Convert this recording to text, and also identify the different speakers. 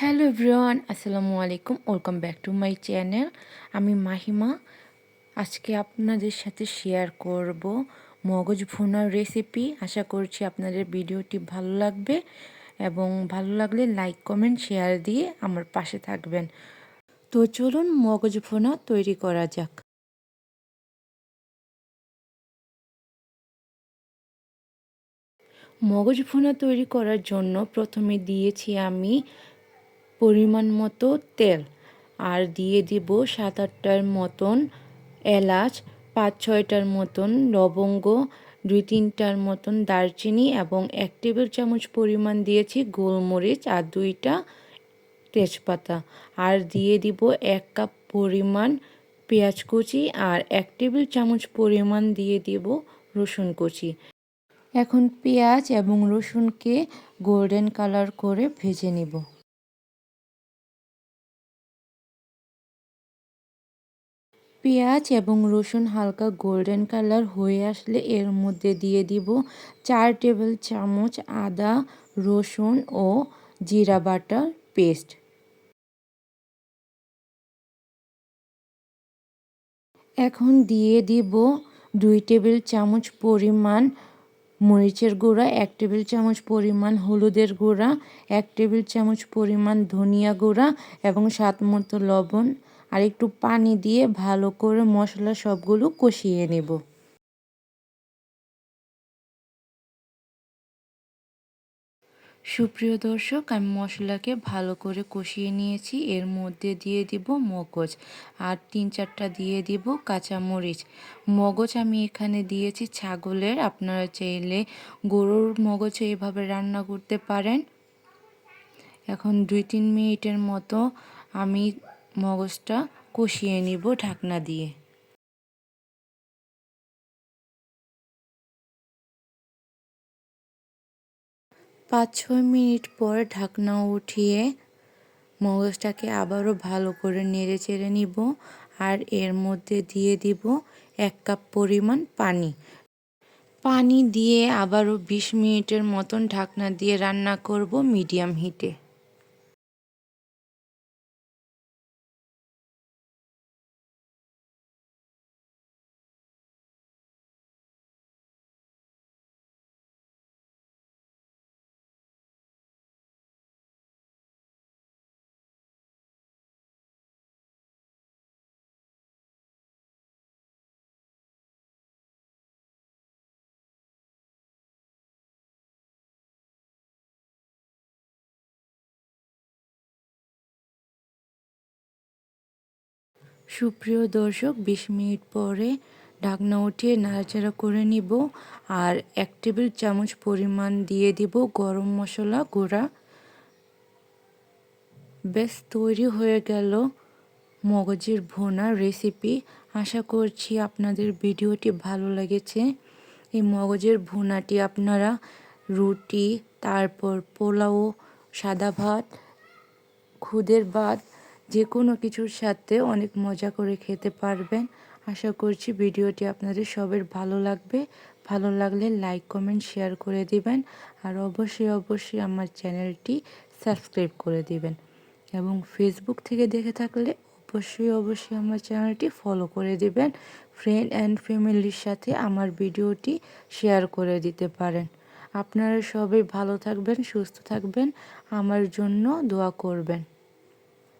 Speaker 1: Hello everyone, আসসালামু আলাইকুম। Welcome back to my channel. আমি মাহিমা। আজকে আপনাদের সাথে শেয়ার করব মগজ ভুনার রেসিপি। আশা করছি আপনাদের ভিডিওটি ভালো লাগবে এবং ভালো লাগলে লাইক, কমেন্ট, শেয়ার দিয়ে আমার পাশে থাকবেন। তো চলুন মগজ ভুনা তৈরি করা যাক। মগজ ভুনা তৈরি করার জন্য প্রথমে দিয়েছি আমি পরিমাণ মতো তেল। আর দিয়ে দিব সাত আটটার মতন এলাচ পাঁচ ছয়টার মতন লবঙ্গ দুই তিনটার মতন দারচিনি এবং এক টেবিল চামচ পরিমাণ দিয়েছি গোলমরিচ আর দুইটা তেজপাতা। আর দিয়ে দিব এক কাপ পরিমাণ পেঁয়াজ কুচি আর এক টেবিল চামচ পরিমাণ দিয়ে দিব রসুন কুচি। এখন পেঁয়াজ এবং রসুনকে গোল্ডেন কালার করে ভেজে নিব। পেঁয়াজ এবং রসুন হালকা গোল্ডেন কালার হয়ে আসলে এর মধ্যে দিয়ে দিব চার টেবিল চামচ আদা, রসুন ও জিরা বাটার পেস্ট। এখন দিয়ে দিব দুই টেবিল চামচ পরিমাণ মরিচের গুঁড়া, এক টেবিল চামচ পরিমাণ হলুদের গুঁড়া, এক টেবিল চামচ পরিমাণ ধনিয়া গুঁড়া এবং স্বাদ মতো লবণ আর একটু পানি দিয়ে ভালো করে মশলা সবগুলো কষিয়ে নেব। সুপ্রিয় দর্শক, আমি মশলাকে ভালো করে কষিয়ে নিয়েছি। এর মধ্যে দিয়ে দিব মগজ আর তিন চারটা দিয়ে দিব কাঁচামরিচ। মগজ আমি এখানে দিয়েছি ছাগলের। আপনারা চাইলে গরুর মগজ এইভাবে রান্না করতে পারেন। এখন দুই তিন মিনিটের মতো আমি মগজটা কষিয়ে নিব ঢাকনা দিয়ে। পাঁচ ছয় মিনিট পর ঢাকনা উঠিয়ে মগজটাকে আবারও ভালো করে নেড়ে চেড়ে নিব আর এর মধ্যে দিয়ে দিব এক কাপ পরিমাণ পানি। পানি দিয়ে আবারও বিশ মিনিটের মতন ঢাকনা দিয়ে রান্না করব মিডিয়াম হিটে। সুপ্রিয় দর্শক, বিশ মিনিট পরে ঢাকনা উঠিয়ে নাড়াচাড়া করে নিব আর এক টেবিল চামচ পরিমাণ দিয়ে দিব গরম মশলা গুঁড়া। বেশ তৈরি হয়ে গেল মগজের ভোনা রেসিপি আশা করছি আপনাদের ভিডিওটি ভালো লেগেছে। এই মগজের ভোনাটি আপনারা রুটি, তারপর পোলাও, সাদা ভাত, খুদের ভাত যে কোনো কিছুর সাথে অনেক মজা করে খেতে পারবেন। আশা করছি ভিডিওটি আপনাদের সবের ভালো লাগবে। ভালো লাগলে লাইক, কমেন্ট, শেয়ার করে দিবেন। আর অবশ্যই অবশ্যই আমার চ্যানেলটি সাবস্ক্রাইব করে দিবেন। এবং ফেসবুক থেকে দেখে থাকলে অবশ্যই অবশ্যই আমার চ্যানেলটি ফলো করে দিবেন। ফ্রেন্ড অ্যান্ড ফ্যামিলির সাথে আমার ভিডিওটি শেয়ার করে দিতে পারেন। আপনারা সবাই ভালো থাকবেন, সুস্থ থাকবেন। আমার জন্য দোয়া করবেন।